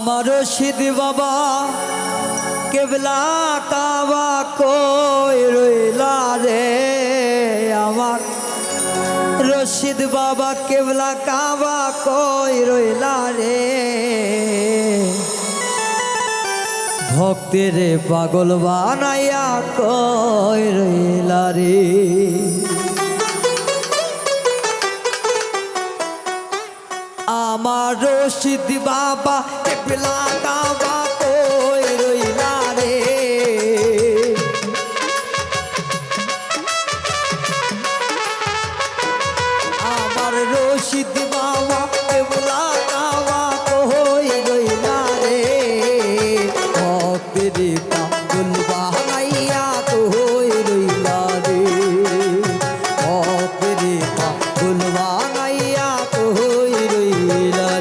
আমার রশিদ বাবা, কেবলা কাবা কই রইলা রে? আমার রশিদ বাবা, কেবলা কাবা কই রইলা রে? ভক্তের পাগল বানাইয়া কই রইলা রে? আমার রশিদ বাবা কেবলা কাবা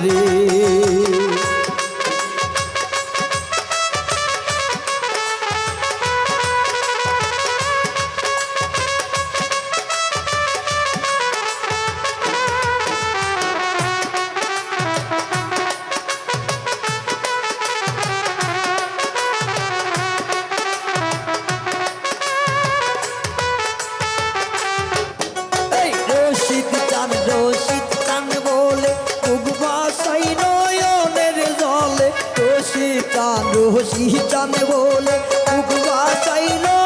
রে রশিদ চান রশিদ চান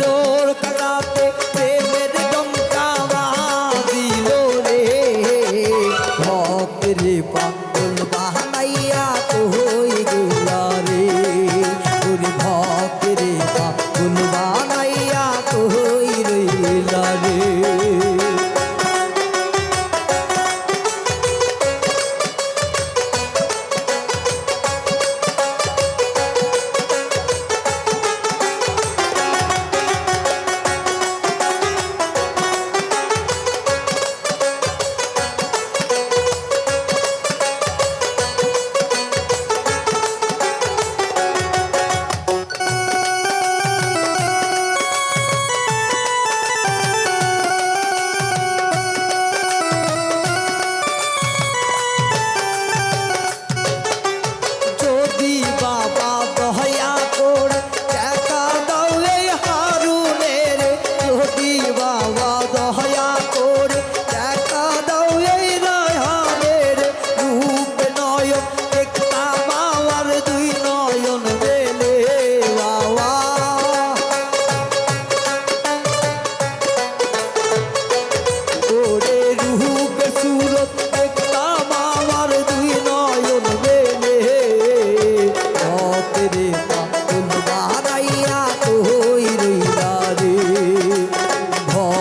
তোর কাগাতে প্রেমের ডঙ্কা দিল রে। ভক্তের পাগল বাহানাইয়া কই গেলা রে। ওরে ভক্তের পাগল বানাইয়া কই রইলা রে।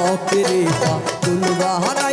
অপেরে তুলবাহারা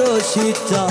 রশিটা